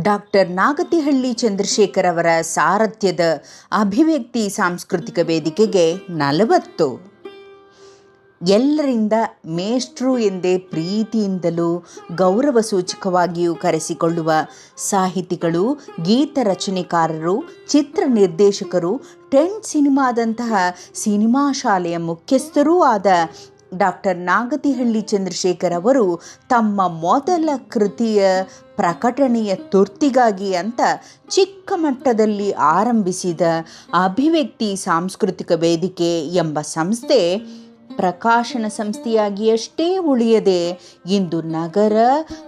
Doctor Nagathihalli Chandrashekhar ಅವರ ಸಾರಥ್ಯದ ಅಭಿವ್ಯಕ್ತಿ ಸಾಂಸ್ಕೃತಿಕ ವೇದಿಕೆಗೆ ನಲವತ್ತು. ಎಲ್ಲರಿಂದ ಮೇಷ್ಟ್ರು ಎಂದೇ ಪ್ರೀತಿಯಿಂದಲೂ ಗೌರವ ಸೂಚಕವಾಗಿಯೂ ಕರೆಸಿಕೊಳ್ಳುವ ಸಾಹಿತಿಗಳು, ಗೀತ ರಚನೆಕಾರರು, ಚಿತ್ರ ನಿರ್ದೇಶಕರು ಟೆಂಟ್ ಸಿನಿಮಾದಂತಹ ಸಿನಿಮಾ ಶಾಲೆಯ ಮುಖ್ಯಸ್ಥರೂ ಆದ ಡಾಕ್ಟರ್ ನಾಗತಿಹಳ್ಳಿ ಚಂದ್ರಶೇಖರ್ ಅವರು ತಮ್ಮ ಮೊದಲ ಕೃತಿಯ ಪ್ರಕಟಣೆಯ ತುರ್ತಿಗಾಗಿ ಅಂತ ಚಿಕ್ಕ ಮಟ್ಟದಲ್ಲಿ ಆರಂಭಿಸಿದ ಅಭಿವ್ಯಕ್ತಿ ಸಾಂಸ್ಕೃತಿಕ ವೇದಿಕೆ ಎಂಬ ಸಂಸ್ಥೆ ಪ್ರಕಾಶನ ಸಂಸ್ಥೆಯಾಗಿಯಷ್ಟೇ ಉಳಿಯದೆ ಇಂದು ನಗರ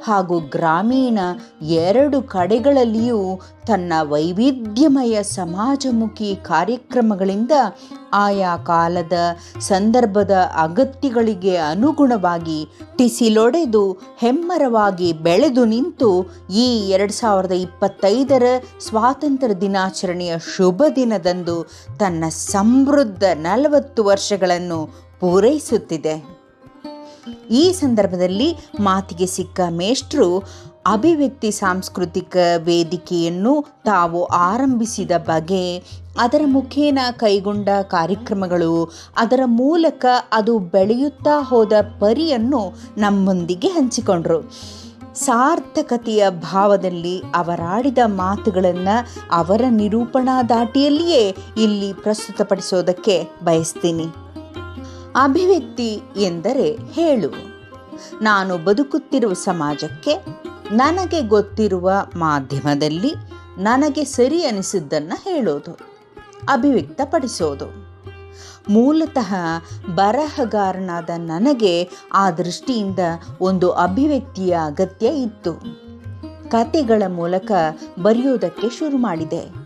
ಹಾಗೂ ಗ್ರಾಮೀಣ ಎರಡು ಕಡೆಗಳಲ್ಲಿಯೂ ತನ್ನ ವೈವಿಧ್ಯಮಯ ಸಮಾಜಮುಖಿ ಕಾರ್ಯಕ್ರಮಗಳಿಂದ ಆಯಾ ಕಾಲದ ಸಂದರ್ಭದ ಅಗತ್ಯಗಳಿಗೆ ಅನುಗುಣವಾಗಿ ಟಿಸಿಲೊಡೆದು ಹೆಮ್ಮರವಾಗಿ ಬೆಳೆದು ನಿಂತು ಈ ಎರಡು ಸಾವಿರದ ಇಪ್ಪತ್ತೈದರ ಸ್ವಾತಂತ್ರ್ಯ ದಿನಾಚರಣೆಯ ಶುಭ ದಿನದಂದು ತನ್ನ ಸಮೃದ್ಧ ನಲವತ್ತು ವರ್ಷಗಳನ್ನು ಪೂರೈಸುತ್ತಿದೆ. ಈ ಸಂದರ್ಭದಲ್ಲಿ ಮಾತಿಗೆ ಸಿಕ್ಕ ಮೇಷ್ಟ್ರು ಅಭಿವ್ಯಕ್ತಿ ಸಾಂಸ್ಕೃತಿಕ ವೇದಿಕೆಯನ್ನು ತಾವು ಆರಂಭಿಸಿದ ಬಗೆ ಅದರ ಮುಖೇನ ಕೈಗೊಂಡ ಕಾರ್ಯಕ್ರಮಗಳು, ಅದರ ಮೂಲಕ ಅದು ಬೆಳೆಯುತ್ತಾ ಹೋದ ಪರಿಯನ್ನು ನಮ್ಮೊಂದಿಗೆ ಹಂಚಿಕೊಂಡರು. ಸಾರ್ಥಕತೆಯ ಭಾವದಲ್ಲಿ ಅವರಾಡಿದ ಮಾತುಗಳನ್ನು ಅವರ ನಿರೂಪಣಾ ದಾಟಿಯಲ್ಲಿಯೇ ಇಲ್ಲಿ ಪ್ರಸ್ತುತಪಡಿಸೋದಕ್ಕೆ ಬಯಸ್ತೀನಿ. ಅಭಿವ್ಯಕ್ತಿ ಎಂದರೆ ಹೇಳು. ನಾನು ಬದುಕುತ್ತಿರುವ ಸಮಾಜಕ್ಕೆ ನನಗೆ ಗೊತ್ತಿರುವ ಮಾಧ್ಯಮದಲ್ಲಿ ನನಗೆ ಸರಿ ಅನಿಸಿದ್ದನ್ನು ಹೇಳೋದು, ಅಭಿವ್ಯಕ್ತಪಡಿಸೋದು. ಮೂಲತಃ ಬರಹಗಾರನಾದ ನನಗೆ ಆ ದೃಷ್ಟಿಯಿಂದ ಒಂದು ಅಭಿವ್ಯಕ್ತಿಯ ಅಗತ್ಯ ಇತ್ತು. ಕತೆಗಳ ಮೂಲಕ ಬರೆಯೋದಕ್ಕೆ ಶುರು ಮಾಡಿದೆ.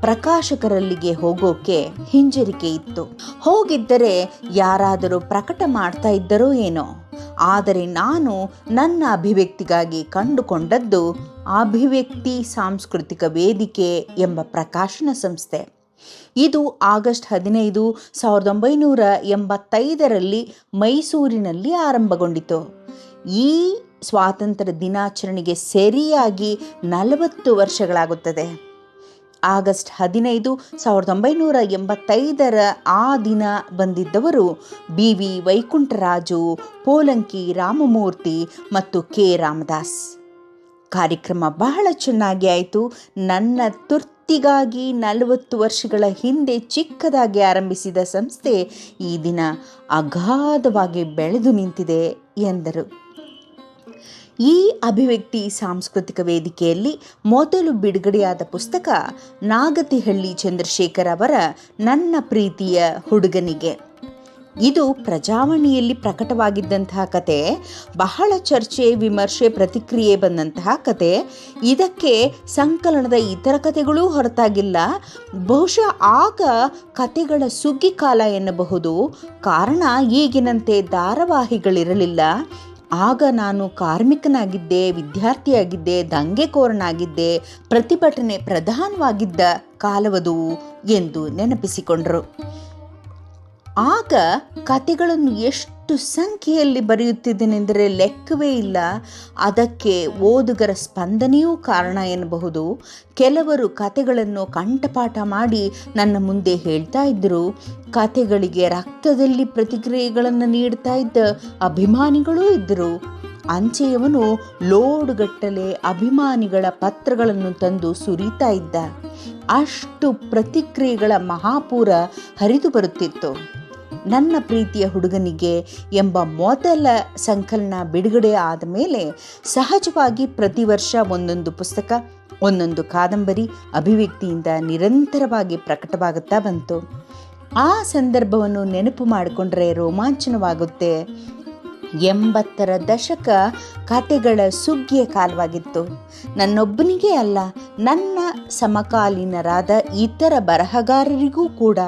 ಪ್ರಕಾಶಕರಲ್ಲಿಗೆ ಹೋಗೋಕೆ ಹಿಂಜರಿಕೆ ಇತ್ತು. ಹೋಗಿದ್ದರೆ ಯಾರಾದರೂ ಪ್ರಕಟ ಮಾಡ್ತಾ ಇದ್ದರೋ ಏನೋ. ಆದರೆ ನಾನು ನನ್ನ ಅಭಿವ್ಯಕ್ತಿಗಾಗಿ ಕಂಡುಕೊಂಡದ್ದು ಅಭಿವ್ಯಕ್ತಿ ಸಾಂಸ್ಕೃತಿಕ ವೇದಿಕೆ ಎಂಬ ಪ್ರಕಾಶನ ಸಂಸ್ಥೆ. ಇದು ಆಗಸ್ಟ್ ಹದಿನೈದು, ಸಾವಿರದ ಒಂಬೈನೂರ ಎಂಬತ್ತೈದರಲ್ಲಿ ಮೈಸೂರಿನಲ್ಲಿ ಆರಂಭಗೊಂಡಿತು. ಈ ಸ್ವಾತಂತ್ರ್ಯ ದಿನಾಚರಣೆಗೆ ಸರಿಯಾಗಿ ನಲವತ್ತು ವರ್ಷಗಳಾಗುತ್ತದೆ. ಆಗಸ್ಟ್ ಹದಿನೈದು ಸಾವಿರದ ಒಂಬೈನೂರ ಎಂಬತ್ತೈದರ ಆ ದಿನ ಬಂದಿದ್ದವರು ಬಿ ವಿ ವೈಕುಂಠರಾಜು, ಪೋಲಂಕಿ ರಾಮಮೂರ್ತಿ ಮತ್ತು ಕೆ ರಾಮದಾಸ್. ಕಾರ್ಯಕ್ರಮ ಬಹಳ ಚೆನ್ನಾಗಿ ಆಯಿತು. ನನ್ನ ತುರ್ತಿಗಾಗಿ ನಲವತ್ತು ವರ್ಷಗಳ ಹಿಂದೆ ಚಿಕ್ಕದಾಗಿ ಆರಂಭಿಸಿದ ಸಂಸ್ಥೆ ಈ ದಿನ ಅಗಾಧವಾಗಿ ಬೆಳೆದು ನಿಂತಿದೆ ಎಂದರು. ಈ ಅಭಿವ್ಯಕ್ತಿ ಸಾಂಸ್ಕೃತಿಕ ವೇದಿಕೆಯಲ್ಲಿ ಮೊದಲು ಬಿಡುಗಡೆಯಾದ ಪುಸ್ತಕ ನಾಗತಿಹಳ್ಳಿ ಚಂದ್ರಶೇಖರ್ ಅವರ ನನ್ನ ಪ್ರೀತಿಯ ಹುಡುಗನಿಗೆ. ಇದು ಪ್ರಜಾವಾಣಿಯಲ್ಲಿ ಪ್ರಕಟವಾಗಿದ್ದಂತಹ ಕತೆ, ಬಹಳ ಚರ್ಚೆ, ವಿಮರ್ಶೆ, ಪ್ರತಿಕ್ರಿಯೆ ಬಂದಂತಹ ಕತೆ. ಇದಕ್ಕೆ ಸಂಕಲನದ ಇತರ ಕಥೆಗಳೂ ಹೊರತಾಗಿಲ್ಲ. ಬಹುಶಃ ಆಗ ಕತೆಗಳ ಸುಗ್ಗಿ ಕಾಲ ಎನ್ನಬಹುದು. ಕಾರಣ ಈಗಿನಂತೆ ಧಾರಾವಾಹಿಗಳಿರಲಿಲ್ಲ. ಆಗ ನಾನು ಕಾರ್ಮಿಕನಾಗಿದ್ದೆ ವಿದ್ಯಾರ್ಥಿಯಾಗಿದ್ದೆ ದಂಗೆಕೋರನಾಗಿದ್ದೆ ಪ್ರತಿಭಟನೆ ಪ್ರಧಾನವಾಗಿದ್ದ ಕಾಲವದು ಎಂದು ನೆನಪಿಸಿಕೊಂಡರು. ಆಗ ಕತೆಗಳನ್ನು ಎಷ್ಟು ಸಂಖ್ಯೆಯಲ್ಲಿ ಬರೆಯುತ್ತಿದ್ದೇನೆಂದರೆ ಲೆಕ್ಕವೇ ಇಲ್ಲ. ಅದಕ್ಕೆ ಓದುಗರ ಸ್ಪಂದನೆಯೂ ಕಾರಣ ಎನ್ನಬಹುದು. ಕೆಲವರು ಕತೆಗಳನ್ನು ಕಂಠಪಾಠ ಮಾಡಿ ನನ್ನ ಮುಂದೆ ಹೇಳ್ತಾ ಇದ್ದರು. ಕತೆಗಳಿಗೆ ರಕ್ತದಲ್ಲಿ ಪ್ರತಿಕ್ರಿಯೆಗಳನ್ನು ನೀಡ್ತಾ ಇದ್ದ ಅಭಿಮಾನಿಗಳೂ ಇದ್ದರು. ಅಂಚೆಯವನು ಲೋಡುಗಟ್ಟಲೆ ಅಭಿಮಾನಿಗಳ ಪತ್ರಗಳನ್ನು ತಂದು ಸುರಿತಾ ಇದ್ದ. ಅಷ್ಟು ಪ್ರತಿಕ್ರಿಯೆಗಳ ಮಹಾಪೂರ ಹರಿದು ಬರುತ್ತಿತ್ತು ನನ್ನ ಪ್ರೀತಿಯ ಹುಡುಗನಿಗೆ ಎಂಬ ಮೊದಲ ಸಂಕಲನ ಬಿಡುಗಡೆ ಆದ ಮೇಲೆ ಸಹಜವಾಗಿ ಪ್ರತಿ ವರ್ಷ ಒಂದೊಂದು ಪುಸ್ತಕ, ಒಂದೊಂದು ಕಾದಂಬರಿ ಅಭಿವ್ಯಕ್ತಿಯಿಂದ ನಿರಂತರವಾಗಿ ಪ್ರಕಟವಾಗುತ್ತಾ ಬಂತು. ಆ ಸಂದರ್ಭವನ್ನು ನೆನಪು ಮಾಡಿಕೊಂಡ್ರೆ ರೋಮಾಂಚನವಾಗುತ್ತೆ. ಎಂಬತ್ತರ ದಶಕ ಕತೆಗಳ ಸುಗ್ಗಿಯ ಕಾಲವಾಗಿತ್ತು. ನನ್ನೊಬ್ಬನಿಗೆ ಅಲ್ಲ, ನನ್ನ ಸಮಕಾಲೀನರಾದ ಇತರ ಬರಹಗಾರರಿಗೂ ಕೂಡ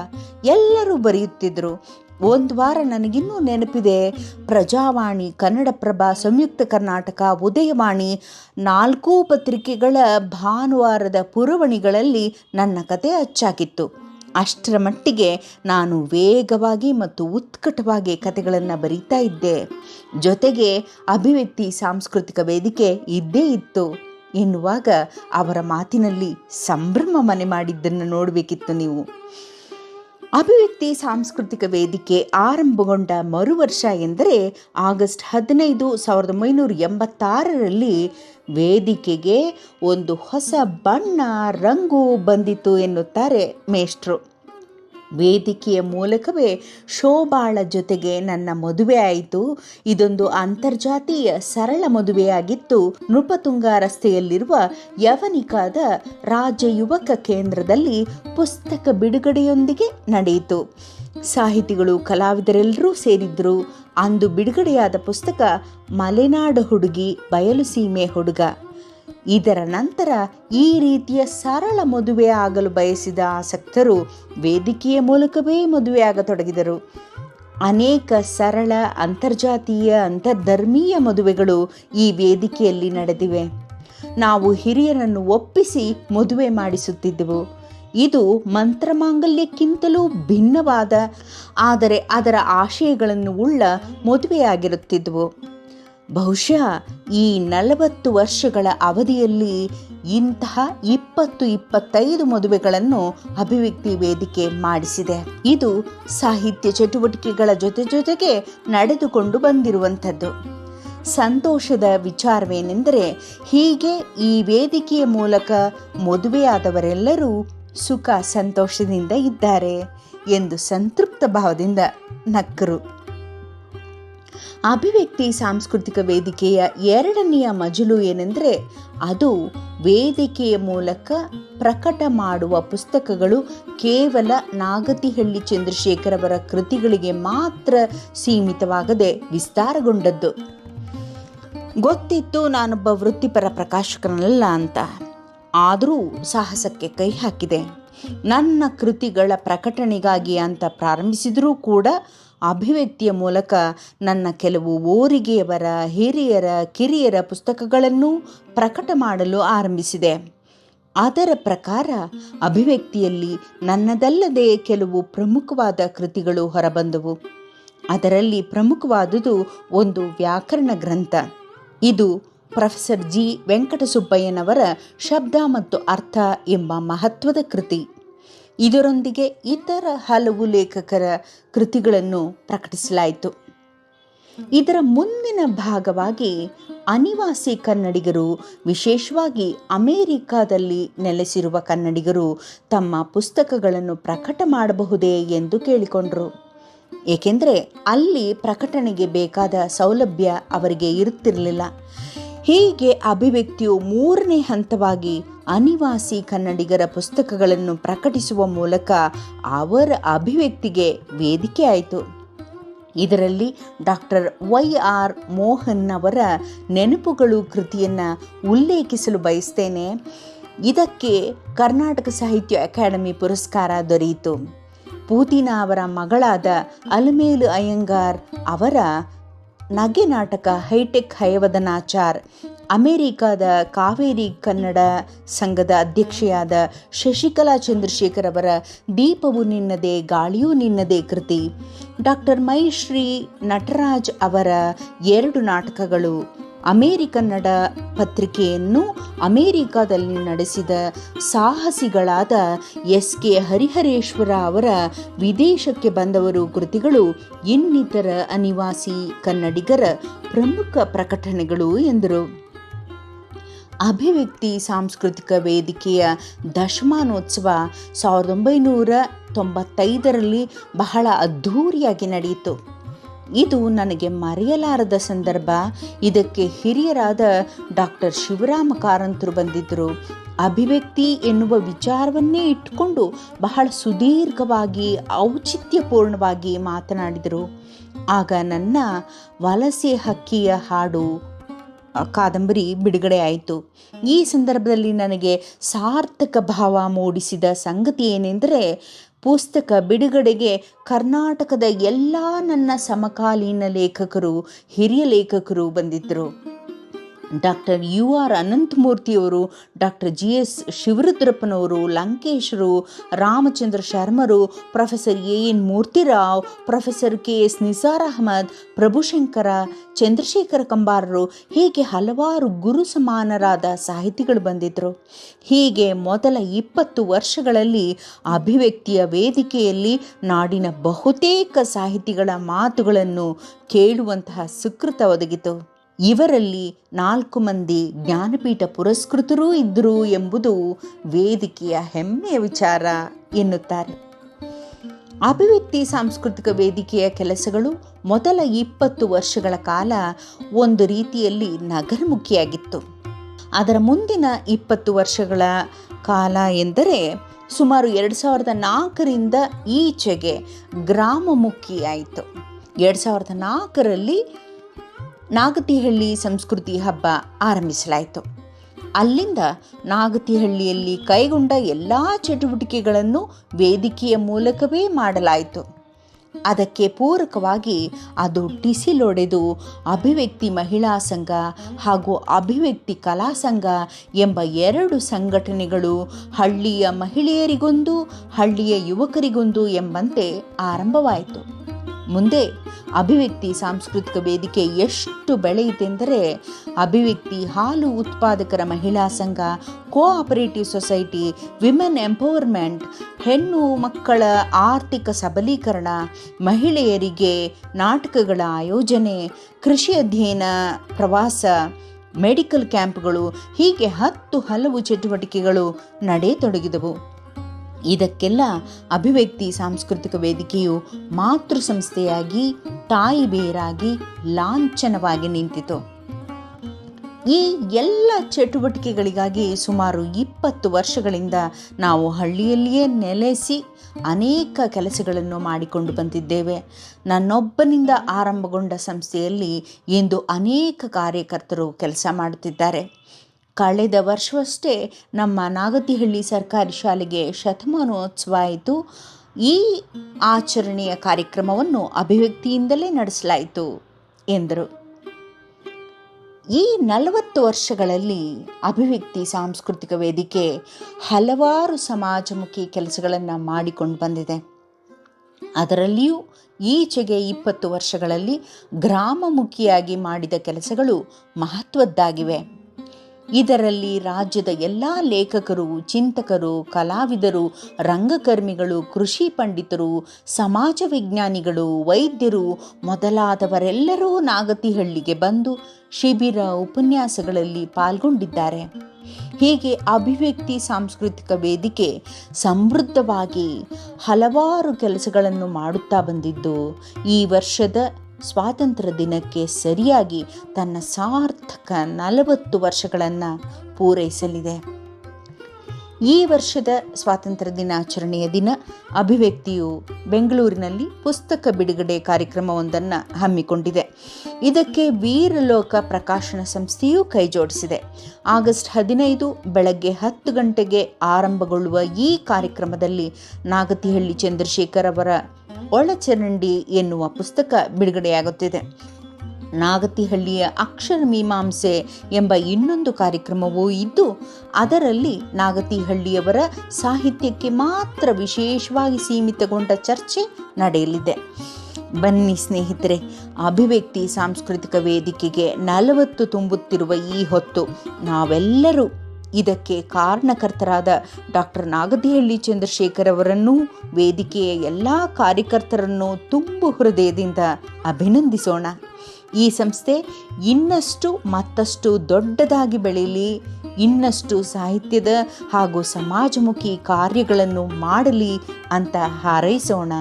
ಎಲ್ಲರೂ ಬರೆಯುತ್ತಿದ್ದರು. ಒಂದು ವಾರ ನನಗಿನ್ನೂ ನೆನಪಿದೆ. ಪ್ರಜಾವಾಣಿ, ಕನ್ನಡಪ್ರಭ, ಸಂಯುಕ್ತ ಕರ್ನಾಟಕ, ಉದಯವಾಣಿ ನಾಲ್ಕೂ ಪತ್ರಿಕೆಗಳ ಭಾನುವಾರದ ಪುರವಣಿಗಳಲ್ಲಿ ನನ್ನ ಕತೆ ಅಚ್ಚಾಕಿತ್ತು ಅಷ್ಟರ ಮಟ್ಟಿಗೆ ನಾನು ವೇಗವಾಗಿ ಮತ್ತು ಉತ್ಕಟವಾಗಿ ಕತೆಗಳನ್ನು ಬರೀತಾ ಇದ್ದೆ. ಜೊತೆಗೆ ಅಭಿವ್ಯಕ್ತಿ ಸಾಂಸ್ಕೃತಿಕ ವೇದಿಕೆ ಇದ್ದೇ ಇತ್ತು. ಎನ್ನುವಾಗ ಅವರ ಮಾತಿನಲ್ಲಿ ಸಂಭ್ರಮ ಮನೆ ಮಾಡಿದ್ದನ್ನು ನೋಡಬೇಕಿತ್ತು ನೀವು. ಅಭಿವ್ಯಕ್ತಿ ಸಾಂಸ್ಕೃತಿಕ ವೇದಿಕೆ ಆರಂಭಗೊಂಡ ಮರು ವರ್ಷ ಎಂದರೆ ಆಗಸ್ಟ್ ಹದಿನೈದು ಸಾವಿರದ ಒಂಬೈನೂರ ಎಂಬತ್ತಾರರಲ್ಲಿ ವೇದಿಕೆಗೆ ಒಂದು ಹೊಸ ಬಣ್ಣ, ರಂಗು ಬಂದಿತು ಎನ್ನುತ್ತಾರೆ ಮೇಷ್ಟ್ರು. ವೇದಿಕೆಯ ಮೂಲಕವೇ ಶೋಭಾಳ ಜೊತೆಗೆ ನನ್ನ ಮದುವೆ ಆಯಿತು. ಇದೊಂದು ಅಂತರ್ಜಾತೀಯ ಸರಳ ಮದುವೆಯಾಗಿತ್ತು. ನೃಪತುಂಗ ರಸ್ತೆಯಲ್ಲಿರುವ ಯವನಿಕಾದ ರಾಜ್ಯ ಯುವಕ ಕೇಂದ್ರದಲ್ಲಿ ಪುಸ್ತಕ ಬಿಡುಗಡೆಯೊಂದಿಗೆ ನಡೆಯಿತು. ಸಾಹಿತಿಗಳು, ಕಲಾವಿದರೆಲ್ಲರೂ ಸೇರಿದ್ರು ಅಂದು ಬಿಡುಗಡೆಯಾದ ಪುಸ್ತಕ ಮಲೆನಾಡು ಹುಡುಗಿ ಬಯಲು ಸೀಮೆ ಹುಡುಗ. ಇದರ ನಂತರ ಈ ರೀತಿಯ ಸರಳ ಮದುವೆ ಆಗಲು ಬಯಸಿದ ಆಸಕ್ತರು ವೇದಿಕೆಯ ಮೂಲಕವೇ ಮದುವೆಯಾಗತೊಡಗಿದರು. ಅನೇಕ ಸರಳ ಅಂತರ್ಜಾತೀಯ ಅಂತರ್ಧರ್ಮೀಯ ಮದುವೆಗಳು ಈ ವೇದಿಕೆಯಲ್ಲಿ ನಡೆದಿವೆ. ನಾವು ಹಿರಿಯರನ್ನು ಒಪ್ಪಿಸಿ ಮದುವೆ ಮಾಡಿಸುತ್ತಿದ್ದೆವು. ಇದು ಮಂತ್ರಮಾಂಗಲ್ಯಕ್ಕಿಂತಲೂ ಭಿನ್ನವಾದ, ಆದರೆ ಅದರ ಆಶಯಗಳನ್ನು ಉಳ್ಳ ಮದುವೆಯಾಗಿರುತ್ತಿದ್ದವು. ಬಹುಶಃ ಈ ನಲವತ್ತು ವರ್ಷಗಳ ಅವಧಿಯಲ್ಲಿ ಇಂತಹ ಇಪ್ಪತ್ತು ಇಪ್ಪತ್ತೈದು ಮದುವೆಗಳನ್ನು ಅಭಿವ್ಯಕ್ತಿ ವೇದಿಕೆ ಮಾಡಿಸಿದೆ. ಇದು ಸಾಹಿತ್ಯ ಚಟುವಟಿಕೆಗಳ ಜೊತೆ ಜೊತೆಗೆ ನಡೆದುಕೊಂಡು ಬಂದಿರುವಂಥದ್ದು. ಸಂತೋಷದ ವಿಚಾರವೇನೆಂದರೆ ಹೀಗೆ ಈ ವೇದಿಕೆಯ ಮೂಲಕ ಮದುವೆಯಾದವರೆಲ್ಲರೂ ಸುಖ ಸಂತೋಷದಿಂದ ಇದ್ದಾರೆ ಎಂದು ಸಂತೃಪ್ತ ಭಾವದಿಂದ ನಕ್ಕರು. ಅಭಿವ್ಯಕ್ತಿ ಸಾಂಸ್ಕೃತಿಕ ವೇದಿಕೆಯ ಎರಡನೆಯ ಮಜಲು ಏನೆಂದರೆ ಅದು ವೇದಿಕೆಯ ಮೂಲಕ ಪ್ರಕಟ ಮಾಡುವ ಪುಸ್ತಕಗಳು ಕೇವಲ ನಾಗತಿಹಳ್ಳಿ ಚಂದ್ರಶೇಖರ್ ಅವರ ಕೃತಿಗಳಿಗೆ ಮಾತ್ರ ಸೀಮಿತವಾಗದೆ ವಿಸ್ತಾರಗೊಂಡದ್ದು. ಗೊತ್ತಿತ್ತು ನಾನೊಬ್ಬ ವೃತ್ತಿಪರ ಪ್ರಕಾಶಕನಲ್ಲ ಅಂತ. ಆದರೂ ಸಾಹಸಕ್ಕೆ ಕೈ ಹಾಕಿದೆ. ನನ್ನ ಕೃತಿಗಳ ಪ್ರಕಟಣೆಗಾಗಿ ಅಂತ ಪ್ರಾರಂಭಿಸಿದರೂ ಕೂಡ ಅಭಿವ್ಯಕ್ತಿಯ ಮೂಲಕ ನನ್ನ ಕೆಲವು ಓರಿಗೆಯವರ ಹಿರಿಯರ, ಕಿರಿಯರ ಪುಸ್ತಕಗಳನ್ನು ಪ್ರಕಟ ಮಾಡಲು ಆರಂಭಿಸಿದೆ. ಅದರ ಪ್ರಕಾರ ಅಭಿವ್ಯಕ್ತಿಯಲ್ಲಿ ನನ್ನದಲ್ಲದೆ ಕೆಲವು ಪ್ರಮುಖವಾದ ಕೃತಿಗಳು ಹೊರಬಂದವು. ಅದರಲ್ಲಿ ಪ್ರಮುಖವಾದುದು ಒಂದು ವ್ಯಾಕರಣ ಗ್ರಂಥ. ಇದು ಪ್ರೊಫೆಸರ್ ಜಿ. ವೆಂಕಟಸುಬ್ಬಯ್ಯನವರ ಶಬ್ದ ಮತ್ತು ಅರ್ಥ ಎಂಬ ಮಹತ್ವದ ಕೃತಿ. ಇದರೊಂದಿಗೆ ಇತರ ಹಲವು ಲೇಖಕರ ಕೃತಿಗಳನ್ನು ಪ್ರಕಟಿಸಲಾಯಿತು. ಇದರ ಮುಂದಿನ ಭಾಗವಾಗಿ ಅನಿವಾಸಿ ಕನ್ನಡಿಗರು, ವಿಶೇಷವಾಗಿ ಅಮೇರಿಕಾದಲ್ಲಿ ನೆಲೆಸಿರುವ ಕನ್ನಡಿಗರು, ತಮ್ಮ ಪುಸ್ತಕಗಳನ್ನು ಪ್ರಕಟ ಮಾಡಬಹುದೇ ಎಂದು ಕೇಳಿಕೊಂಡರು. ಏಕೆಂದರೆ ಅಲ್ಲಿ ಪ್ರಕಟಣೆಗೆ ಬೇಕಾದ ಸೌಲಭ್ಯ ಅವರಿಗೆ ಇರುತ್ತಿರಲಿಲ್ಲ. ಹೀಗೆ ಅಭಿವ್ಯಕ್ತಿಯು ಮೂರನೇ ಹಂತವಾಗಿ ಅನಿವಾಸಿ ಕನ್ನಡಿಗರ ಪುಸ್ತಕಗಳನ್ನು ಪ್ರಕಟಿಸುವ ಮೂಲಕ ಅವರ ಅಭಿವ್ಯಕ್ತಿಗೆ ವೇದಿಕೆ ಆಯಿತು. ಇದರಲ್ಲಿ ಡಾಕ್ಟರ್ ವೈ ಆರ್ ಮೋಹನ್ ಅವರ ನೆನಪುಗಳು ಕೃತಿಯನ್ನು ಉಲ್ಲೇಖಿಸಲು ಬಯಸ್ತೇನೆ. ಇದಕ್ಕೆ ಕರ್ನಾಟಕ ಸಾಹಿತ್ಯ ಅಕಾಡೆಮಿ ಪುರಸ್ಕಾರ ದೊರೆಯಿತು. ಪೂತಿನ ಅವರ ಮಗಳಾದ ಅಲಮೇಲು ಅಯ್ಯಂಗಾರ್ ಅವರ ನಗೆ ನಾಟಕ ಹೈಟೆಕ್ ಹಯವದನಾಚಾರ್, ಅಮೇರಿಕಾದ ಕಾವೇರಿ ಕನ್ನಡ ಸಂಘದ ಅಧ್ಯಕ್ಷೆಯಾದ ಶಶಿಕಲಾ ಚಂದ್ರಶೇಖರ್ ಅವರ ದೀಪವು ನಿನ್ನದೇ, ಗಾಳಿಯೂ ನಿನ್ನದೇ ಕೃತಿ. ಡಾಕ್ಟರ್ ಮೈಶ್ರೀ ನಟರಾಜ್ ಅವರ ಎರಡು ನಾಟಕಗಳು. ಅಮೇರಿಕನ್ನಡ ಪತ್ರಿಕೆಯನ್ನು ಅಮೇರಿಕಾದಲ್ಲಿ ನಡೆಸಿದ ಸಾಹಸಿಗಳಾದ ಎಸ್ ಕೆ ಹರಿಹರೇಶ್ವರ ಅವರ ವಿದೇಶಕ್ಕೆ ಬಂದವರು ಕೃತಿಗಳು ಇನ್ನಿತರ ಅನಿವಾಸಿ ಕನ್ನಡಿಗರ ಪ್ರಮುಖ ಪ್ರಕಟಣೆಗಳು ಎಂದರು. ಅಭಿವ್ಯಕ್ತಿ ಸಾಂಸ್ಕೃತಿಕ ವೇದಿಕೆಯ ದಶಮಾನೋತ್ಸವ ಸಾವಿರದ ಒಂಬೈನೂರ ತೊಂಬತ್ತೈದರಲ್ಲಿ ಬಹಳ ಅದ್ಧೂರಿಯಾಗಿ ನಡೆಯಿತು. ಇದು ನನಗೆ ಮರೆಯಲಾರದ ಸಂದರ್ಭ. ಇದಕ್ಕೆ ಹಿರಿಯರಾದ ಡಾಕ್ಟರ್ ಶಿವರಾಮ ಕಾರಂತರು ಬಂದಿದ್ದರು. ಅಭಿವ್ಯಕ್ತಿ ಎನ್ನುವ ವಿಚಾರವನ್ನೇ ಇಟ್ಕೊಂಡು ಬಹಳ ಸುದೀರ್ಘವಾಗಿ, ಔಚಿತ್ಯಪೂರ್ಣವಾಗಿ ಮಾತನಾಡಿದರು. ಆಗ ನನ್ನ ವಲಸೆ ಹಕ್ಕಿಯ ಹಾಡು ಕಾದಂಬರಿ ಬಿಡುಗಡೆ ಆಯಿತು ಈ ಸಂದರ್ಭದಲ್ಲಿ ನನಗೆ ಸಾರ್ಥಕ ಭಾವ ಮೂಡಿಸಿದ ಸಂಗತಿ ಏನೆಂದರೆ ಪುಸ್ತಕ ಬಿಡುಗಡೆಗೆ ಕರ್ನಾಟಕದ ಎಲ್ಲ ನನ್ನ ಸಮಕಾಲೀನ ಲೇಖಕರು ಹಿರಿಯ ಲೇಖಕರು ಬಂದಿದ್ದರು ಡಾಕ್ಟರ್ ಯು ಆರ್ ಅನಂತಮೂರ್ತಿಯವರು ಡಾಕ್ಟರ್ ಜಿ ಎಸ್ ಶಿವರುದ್ರಪ್ಪನವರು, ಲಂಕೇಶರು, Ramachandra ಶರ್ಮರು, professor A N Murthyrao, professor K S Nisar Ahmed, Prabhushankara, Chandrashekhara ಕಂಬಾರರು ಹೀಗೆ ಹಲವಾರು ಗುರು ಸಮಾನರಾದ ಸಾಹಿತಿಗಳು ಬಂದಿದ್ದರು ಹೀಗೆ ಮೊದಲ ಇಪ್ಪತ್ತು ವರ್ಷಗಳಲ್ಲಿ ಅಭಿವ್ಯಕ್ತಿಯ ವೇದಿಕೆಯಲ್ಲಿ ನಾಡಿನ ಬಹುತೇಕ ಸಾಹಿತಿಗಳ ಮಾತುಗಳನ್ನು ಕೇಳುವಂತಹ ಸುಕೃತ ಒದಗಿತು. ಇವರಲ್ಲಿ ನಾಲ್ಕು ಮಂದಿ ಜ್ಞಾನಪೀಠ ಪುರಸ್ಕೃತರೂ ಇದ್ದರು ಎಂಬುದು ವೇದಿಕೆಯ ಹೆಮ್ಮೆಯ ವಿಚಾರ ಎನ್ನುತ್ತಾರೆ. ಅಭಿವ್ಯಕ್ತಿ ಸಾಂಸ್ಕೃತಿಕ ವೇದಿಕೆಯ ಕೆಲಸಗಳು ಮೊದಲ ಇಪ್ಪತ್ತು ವರ್ಷಗಳ ಕಾಲ ಒಂದು ರೀತಿಯಲ್ಲಿ ನಗರಮುಖಿಯಾಗಿತ್ತು. ಅದರ ಮುಂದಿನ ಇಪ್ಪತ್ತು ವರ್ಷಗಳ ಕಾಲ ಎಂದರೆ ಸುಮಾರು ಎರಡು ಸಾವಿರದ ನಾಲ್ಕರಿಂದ ಈಚೆಗೆ ಗ್ರಾಮಮುಖಿಯಾಯಿತು. ಎರಡು ಸಾವಿರದ ನಾಲ್ಕರಲ್ಲಿ ನಾಗತಿಹಳ್ಳಿ ಸಂಸ್ಕೃತಿ ಹಬ್ಬ ಆರಂಭಿಸಲಾಯಿತು. ಅಲ್ಲಿಂದ ನಾಗತಿಹಳ್ಳಿಯಲ್ಲಿ ಕೈಗೊಂಡ ಎಲ್ಲ ಚಟುವಟಿಕೆಗಳನ್ನು ವೇದಿಕೆಯ ಮೂಲಕವೇ ಮಾಡಲಾಯಿತು. ಅದಕ್ಕೆ ಪೂರಕವಾಗಿ ಅದು ಟಿಸಿಲೊಡೆದು ಅಭಿವ್ಯಕ್ತಿ ಮಹಿಳಾ ಸಂಘ ಹಾಗೂ ಅಭಿವ್ಯಕ್ತಿ ಕಲಾ ಸಂಘ ಎಂಬ ಎರಡು ಸಂಘಟನೆಗಳು ಹಳ್ಳಿಯ ಮಹಿಳೆಯರಿಗೊಂದು, ಹಳ್ಳಿಯ ಯುವಕರಿಗೊಂದು ಎಂಬಂತೆ ಆರಂಭವಾಯಿತು. ಮುಂದೆ ಅಭಿವ್ಯಕ್ತಿ ಸಾಂಸ್ಕೃತಿಕ ವೇದಿಕೆ ಎಷ್ಟು ಬೆಳೆಯಿತೆಂದರೆ ಅಭಿವ್ಯಕ್ತಿ ಹಾಲು ಉತ್ಪಾದಕರ ಮಹಿಳಾ ಸಂಘ ಕೋಆಪರೇಟಿವ್ ಸೊಸೈಟಿ ವಿಮೆನ್ ಎಂಪವರ್ಮೆಂಟ್ ಹೆಣ್ಣು ಮಕ್ಕಳ ಆರ್ಥಿಕ ಸಬಲೀಕರಣ, ಮಹಿಳೆಯರಿಗೆ ನಾಟಕಗಳ ಆಯೋಜನೆ, ಕೃಷಿ ಅಧ್ಯಯನ, ಪ್ರವಾಸ, ಮೆಡಿಕಲ್ ಕ್ಯಾಂಪ್ಗಳು ಹೀಗೆ ಹತ್ತು ಹಲವು ಚಟುವಟಿಕೆಗಳು ನಡೆಯತೊಡಗಿದವು. ಇದಕ್ಕೆಲ್ಲ ಅಭಿವ್ಯಕ್ತಿ ಸಾಂಸ್ಕೃತಿಕ ವೇದಿಕೆಯು ಮಾತೃ ಸಂಸ್ಥೆಯಾಗಿ ತಾಯಿ ಬೇರಾಗಿ ಲಾಂಛನವಾಗಿ ನಿಂತಿತು. ಈ ಎಲ್ಲ ಚಟುವಟಿಕೆಗಳಿಗಾಗಿ ಸುಮಾರು ಇಪ್ಪತ್ತು ವರ್ಷಗಳಿಂದ ನಾವು ಹಳ್ಳಿಯಲ್ಲಿಯೇ ನೆಲೆಸಿ ಅನೇಕ ಕೆಲಸಗಳನ್ನು ಮಾಡಿಕೊಂಡು ಬಂದಿದ್ದೇವೆ. ನನ್ನೊಬ್ಬನಿಂದ ಆರಂಭಗೊಂಡ ಸಂಸ್ಥೆಯಲ್ಲಿ ಇಂದು ಅನೇಕ ಕಾರ್ಯಕರ್ತರು ಕೆಲಸ ಮಾಡುತ್ತಿದ್ದಾರೆ. ಕಳೆದ ವರ್ಷವಷ್ಟೇ ನಮ್ಮ ನಾಗತಿಹಳ್ಳಿ ಸರ್ಕಾರಿ ಶಾಲೆಗೆ ಶತಮಾನೋತ್ಸವ ಆಯಿತು. ಈ ಆಚರಣೆಯ ಕಾರ್ಯಕ್ರಮವನ್ನು ಅಭಿವ್ಯಕ್ತಿಯಿಂದಲೇ ನಡೆಸಲಾಯಿತು, ಎಂದರು. ಈ ನಲವತ್ತು ವರ್ಷಗಳಲ್ಲಿ ಅಭಿವ್ಯಕ್ತಿ ಸಾಂಸ್ಕೃತಿಕ ವೇದಿಕೆ ಹಲವಾರು ಸಮಾಜಮುಖಿ ಕೆಲಸಗಳನ್ನು ಮಾಡಿಕೊಂಡು ಬಂದಿದೆ. ಅದರಲ್ಲಿಯೂ ಈಚೆಗೆ ಇಪ್ಪತ್ತು ವರ್ಷಗಳಲ್ಲಿ ಗ್ರಾಮಮುಖಿಯಾಗಿ ಮಾಡಿದ ಕೆಲಸಗಳು ಮಹತ್ವದ್ದಾಗಿವೆ. ಇದರಲ್ಲಿ ರಾಜ್ಯದ ಎಲ್ಲ ಲೇಖಕರು, ಚಿಂತಕರು, ಕಲಾವಿದರು, ರಂಗಕರ್ಮಿಗಳು, ಕೃಷಿ ಪಂಡಿತರು, ಸಮಾಜ ವಿಜ್ಞಾನಿಗಳು, ವೈದ್ಯರು ಮೊದಲಾದವರೆಲ್ಲರೂ ನಾಗತಿಹಳ್ಳಿಗೆ ಬಂದು ಶಿಬಿರ ಉಪನ್ಯಾಸಗಳಲ್ಲಿ ಪಾಲ್ಗೊಂಡಿದ್ದಾರೆ. ಹೀಗೆ ಅಭಿವ್ಯಕ್ತಿ ಸಾಂಸ್ಕೃತಿಕ ವೇದಿಕೆ ಸಮೃದ್ಧವಾಗಿ ಹಲವಾರು ಕೆಲಸಗಳನ್ನು ಮಾಡುತ್ತಾ ಬಂದಿದ್ದು, ಈ ವರ್ಷದ ಸ್ವಾತಂತ್ರ್ಯ ದಿನಕ್ಕೆ ಸರಿಯಾಗಿ ತನ್ನ ಸಾರ್ಥಕ ನಲವತ್ತು ವರ್ಷಗಳನ್ನು ಪೂರೈಸಲಿದೆ. ಈ ವರ್ಷದ ಸ್ವಾತಂತ್ರ್ಯ ದಿನಾಚರಣೆಯ ದಿನ ಅಭಿವ್ಯಕ್ತಿಯು ಬೆಂಗಳೂರಿನಲ್ಲಿ ಪುಸ್ತಕ ಬಿಡುಗಡೆ ಕಾರ್ಯಕ್ರಮವೊಂದನ್ನು ಹಮ್ಮಿಕೊಂಡಿದೆ. ಇದಕ್ಕೆ ವೀರಲೋಕ ಪ್ರಕಾಶನ ಸಂಸ್ಥೆಯೂ ಕೈಜೋಡಿಸಿದೆ ಆಗಸ್ಟ್ ಹದಿನೈದು ಬೆಳಗ್ಗೆ ಹತ್ತು ಗಂಟೆಗೆ ಆರಂಭಗೊಳ್ಳುವ ಈ ಕಾರ್ಯಕ್ರಮದಲ್ಲಿ ನಾಗತಿಹಳ್ಳಿ ಚಂದ್ರಶೇಖರ್ ಅವರ ಒಳಚರಂಡಿ ಎನ್ನುವ ಪುಸ್ತಕ ಬಿಡುಗಡೆಯಾಗುತ್ತಿದೆ. ನಾಗತಿಹಳ್ಳಿಯ ಅಕ್ಷರ ಮೀಮಾಂಸೆ ಎಂಬ ಇನ್ನೊಂದು ಕಾರ್ಯಕ್ರಮವೂ ಇದ್ದು, ಅದರಲ್ಲಿ ನಾಗತಿಹಳ್ಳಿಯವರ ಸಾಹಿತ್ಯಕ್ಕೆ ಮಾತ್ರ ವಿಶೇಷವಾಗಿ ಸೀಮಿತಗೊಂಡ ಚರ್ಚೆ ನಡೆಯಲಿದೆ. ಬನ್ನಿ ಸ್ನೇಹಿತರೆ, ಅಭಿವ್ಯಕ್ತಿ ಸಾಂಸ್ಕೃತಿಕ ವೇದಿಕೆಗೆ ನಲವತ್ತು ತುಂಬುತ್ತಿರುವ ಈ ಹೊತ್ತು ನಾವೆಲ್ಲರೂ ಇದಕ್ಕೆ ಕಾರಣಕರ್ತರಾದ ಡಾಕ್ಟರ್ ನಾಗದಿಹಳ್ಳಿ ಚಂದ್ರಶೇಖರ್ ಅವರನ್ನು ವೇದಿಕೆಯ ಎಲ್ಲ ಕಾರ್ಯಕರ್ತರನ್ನು ತುಂಬು ಹೃದಯದಿಂದ ಅಭಿನಂದಿಸೋಣ. ಈ ಸಂಸ್ಥೆ ಇನ್ನಷ್ಟು ಮತ್ತಷ್ಟು ದೊಡ್ಡದಾಗಿ ಬೆಳೆಯಲಿ, ಇನ್ನಷ್ಟು ಸಾಹಿತ್ಯದ ಹಾಗೂ ಸಮಾಜಮುಖಿ ಕಾರ್ಯಗಳನ್ನು ಮಾಡಲಿ ಅಂತ ಹಾರೈಸೋಣ.